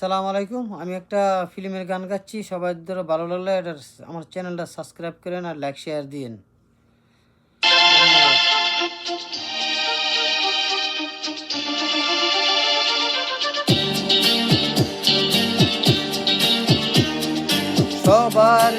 সালাম আলাইকুম। আমি একটা ফিল্মের গান গাচ্ছি। সবাই ধরো ভালো লাগলে এটা আমার চ্যানেলটা সাবস্ক্রাইব করেন আর লাইক, শেয়ার দিন সবার